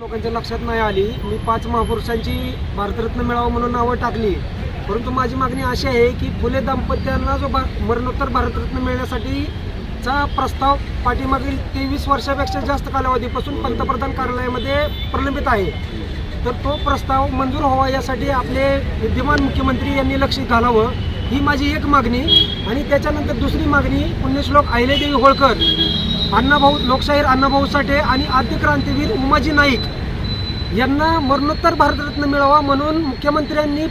लोकांच्या लक्षात नाही आली. मी पाच महापुरुषांची भारतरत्न मिळावं म्हणून नावं टाकली. परंतु माझी मागणी अशी आहे की फुले दाम्पत्यांना जो भा मरणोत्तर भारतरत्न मिळण्यासाठी चा प्रस्ताव पाठीमागील तेवीस वर्षापेक्षा जास्त कालावधीपासून पंतप्रधान कार्यालयामध्ये प्रलंबित आहे. तर तो प्रस्ताव मंजूर व्हावा यासाठी आपले विद्यमान मुख्यमंत्री यांनी लक्ष घालावं ही माझी एक मागणी. आणि त्याच्यानंतर दुसरी मागणी पुण्यश्लोक अहिल्यादेवी होळकर. अण्णाभाऊ लोकशाहीर अण्णाभाऊ साठे आणि आद्य क्रांतीवीर उमाजी नाईक यांना मरणोत्तर भारतरत्न मिळावा म्हणून मुख्यमंत्र्यांनी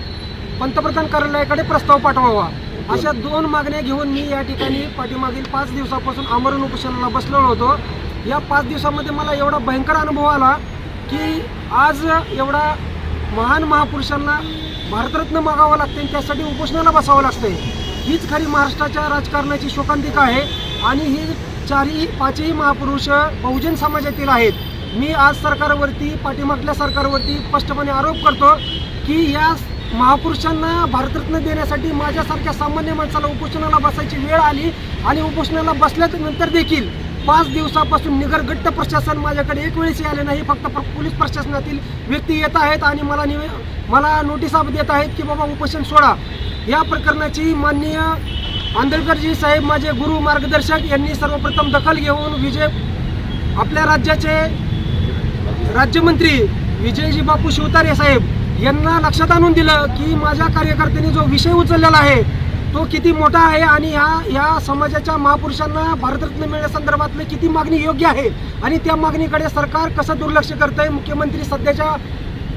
पंतप्रधान कार्यालयाकडे प्रस्ताव पाठवावा. अशा दोन मागण्या घेऊन मी या ठिकाणी पाठीमागील पाच दिवसापासून आमरण उपोषणाला बसलेलो होतो. या पाच दिवसामध्ये मला एवढा भयंकर अनुभव आला की आज एवढा महान महापुरुषांना भारतरत्न मागावं लागते आणि त्यासाठी उपोषणाला बसावं लागते हीच खरी महाराष्ट्राच्या राजकारणाची शोकांतिका आहे. आणि ही चारही पाचही महापुरुष बहुजन समाजातील आहेत. मी आज सरकारवरती पाठीमागल्या सरकारवरती स्पष्टपणे आरोप करतो की या महापुरुषांना भारतरत्न देण्यासाठी माझ्यासारख्या सामान्य माणसाला उपोषणाला बसायची वेळ आली आणि उपोषणाला बसल्यानंतर देखील पाच दिवसापासून निगरगट्ट प्रशासन माझ्याकडे एक वेळेसही आले नाही फक्त पोलीस प्रशासनातील व्यक्ती येत आहेत आणि मला निवे मला नोटिसा देत आहेत की बाबा उपोषण सोडा. या प्रकरणाची माननीय आंदळकरजी साहेब माझे गुरु मार्गदर्शक यांनी सर्वप्रथम दखल घेऊन विजय आपल्या राज्याचे राज्यमंत्री विजयजी बापू शिवतारे साहेब यांना लक्षात आणून दिलं की माझ्या कार्यकर्त्यांनी जो विषय उचललेला आहे तो किती मोठा आहे आणि ह्या या समाजाच्या महापुरुषांना भारतरत्न मिळण्यासंदर्भातली किती मागणी योग्य आहे आणि त्या मागणीकडे सरकार कसं दुर्लक्ष करतंय मुख्यमंत्री सध्याच्या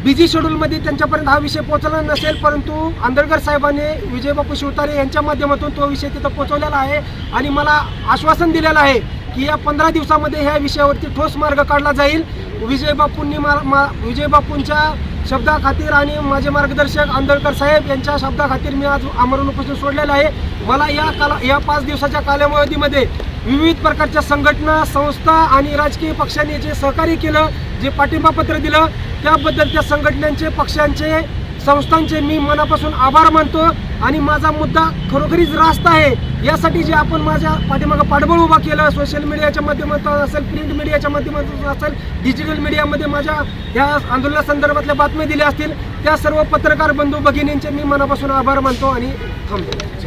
बिझी शेड्यूलमध्ये त्यांच्यापर्यंत हा विषय पोहोचला नसेल परंतु आंदळकर साहेबांनी विजयबापू शिवतारे यांच्या माध्यमातून तो विषय तिथं पोहोचवलेला आहे. आणि मला आश्वासन दिलेलं आहे की या पंधरा दिवसामध्ये ह्या विषयावरती ठोस मार्ग काढला जाईल. विजयबापूंनी मा मा विजयबापूंच्या शब्दाखातीर आणि माझे मार्गदर्शक आंदळकर साहेब यांच्या शब्दाखातीर मी आज आमरण उपोषण सोडलेलं आहे. मला या काला या पाच दिवसाच्या कालावधीमध्ये विविध प्रकारच्या संघटना संस्था आणि राजकीय पक्षांनी जे सहकार्य केलं जे पाठिंबापत्र दिलं त्याबद्दल त्या संघटनांचे पक्षांचे संस्थांचे मी मनापासून आभार मानतो आणि माझा मुद्दा खरोखरीच रास्त आहे. यासाठी जे आपण माझ्या पाठीमागं पाठबळ उभा केलं सोशल मीडियाच्या माध्यमातून असेल प्रिंट मीडियाच्या माध्यमातून असेल डिजिटल मीडियामध्ये माझ्या या आंदोलनासंदर्भातल्या बातम्या दिल्या असतील त्या सर्व पत्रकार बंधू भगिनींचे मी मनापासून आभार मानतो आणि थांबतो.